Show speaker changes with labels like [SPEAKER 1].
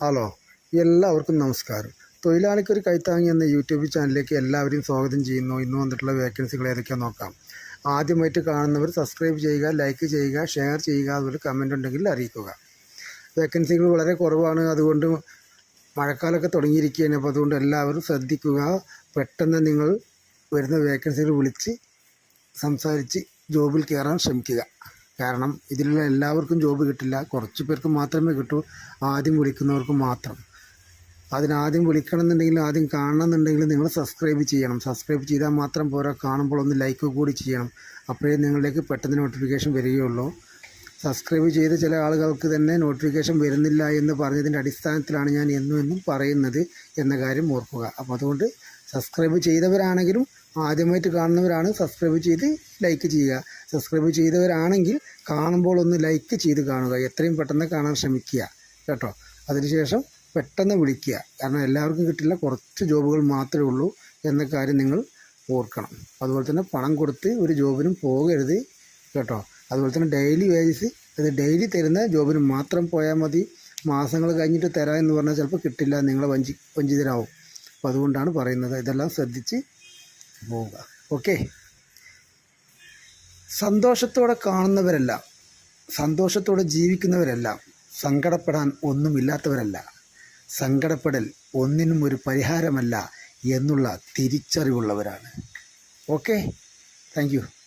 [SPEAKER 1] Hello എല്ലാവർക്കും നമസ്കാരം. തൊഴിലാളിക്കൊരു കൈത്താങ്ങി എന്ന യൂട്യൂബ് ചാനലിലേക്ക് എല്ലാവരെയും സ്വാഗതം ചെയ്യുന്നു. ഇന്ന് വന്നിട്ടുള്ള വേക്കൻസികൾ ഏതൊക്കെയാണ് നോക്കാം. ആദ്യമായിട്ട് കാണുന്നവർ സബ്സ്ക്രൈബ് ചെയ്യുക ലൈക്ക് ചെയ്യുക ഷെയർ ചെയ്യുക അതുപോലെ കമന്റ് ഉണ്ടെങ്കിൽ അറിയിക്കുക. വേക്കൻസികൾ വളരെ കുറവാണ്. അതുകൊണ്ട് മഴക്കാലമൊക്കെ തുടങ്ങിയിരിക്കുകയാണ്. അപ്പോൾ അതുകൊണ്ട് എല്ലാവരും ശ്രദ്ധിക്കുക. പെട്ടെന്ന് നിങ്ങൾ വരുന്ന വേക്കൻസികൾ വിളിച്ച് സംസാരിച്ച് ജോബിൽ കയറാൻ ശ്രമിക്കുക. കാരണം ഇതിലുള്ള എല്ലാവർക്കും ജോബ് കിട്ടില്ല. കുറച്ച് പേർക്ക് മാത്രമേ കിട്ടൂ. ആദ്യം വിളിക്കുന്നവർക്ക് മാത്രം. അതിനാദ്യം വിളിക്കണം എന്നുണ്ടെങ്കിൽ ആദ്യം കാണണം എന്നുണ്ടെങ്കിൽ നിങ്ങൾ സബ്സ്ക്രൈബ് ചെയ്യണം. സബ്സ്ക്രൈബ് ചെയ്താൽ മാത്രം പോരാ. കാണുമ്പോൾ ഒന്ന് ലൈക്ക് കൂടി ചെയ്യണം. അപ്പോഴേ നിങ്ങളിലേക്ക് പെട്ടെന്ന് നോട്ടിഫിക്കേഷൻ വരികയുള്ളൂ. സബ്സ്ക്രൈബ് ചെയ്ത ചില ആളുകൾക്ക് തന്നെ നോട്ടിഫിക്കേഷൻ വരുന്നില്ല എന്ന് പറഞ്ഞതിന്റെ അടിസ്ഥാനത്തിലാണ് ഞാൻ എന്നും എന്നും പറയുന്നത് എന്ന കാര്യം ഓർക്കുക. അപ്പോൾ അതുകൊണ്ട് സബ്സ്ക്രൈബ് ചെയ്തവരാണെങ്കിലും ആദ്യമായിട്ട് കാണുന്നവരാണ് സബ്സ്ക്രൈബ് ചെയ്ത് ലൈക്ക് ചെയ്യുക. സബ്സ്ക്രൈബ് ചെയ്തവരാണെങ്കിൽ കാണുമ്പോൾ ഒന്ന് ലൈക്ക് ചെയ്ത് കാണുക. എത്രയും പെട്ടെന്ന് കാണാൻ ശ്രമിക്കുക കേട്ടോ. അതിനുശേഷം പെട്ടെന്ന് വിളിക്കുക. കാരണം എല്ലാവർക്കും കിട്ടില്ല കുറച്ച് ജോബുകൾ മാത്രമേ ഉള്ളൂ എന്ന കാര്യം നിങ്ങൾ ഓർക്കണം. അതുപോലെ തന്നെ പണം കൊടുത്ത് ഒരു ജോബിനും പോകരുത് കേട്ടോ. അതുപോലെ തന്നെ ഡെയിലി വേജസ് അത് ഡെയിലി തരുന്ന ജോബിന് മാത്രം പോയാൽ മതി. മാസങ്ങൾ കഴിഞ്ഞിട്ട് തരാമെന്ന് പറഞ്ഞാൽ ചിലപ്പോൾ കിട്ടില്ല. നിങ്ങളെ വഞ്ചി വഞ്ചിതരാവും. അപ്പോൾ അതുകൊണ്ടാണ് പറയുന്നത്. ഇതെല്ലാം ശ്രദ്ധിച്ച് പോവുക. ഓക്കെ സന്തോഷത്തോടെ കാണുന്നവരെല്ലാം. സന്തോഷത്തോടെ ജീവിക്കുന്നവരെല്ലാം. സങ്കടപ്പെടാൻ ഒന്നുമില്ലാത്തവരല്ല. സങ്കടപ്പെടൽ ഒന്നിനും ഒരു പരിഹാരമല്ല എന്നുള്ള തിരിച്ചറിവുള്ളവരാണ്. Okay thank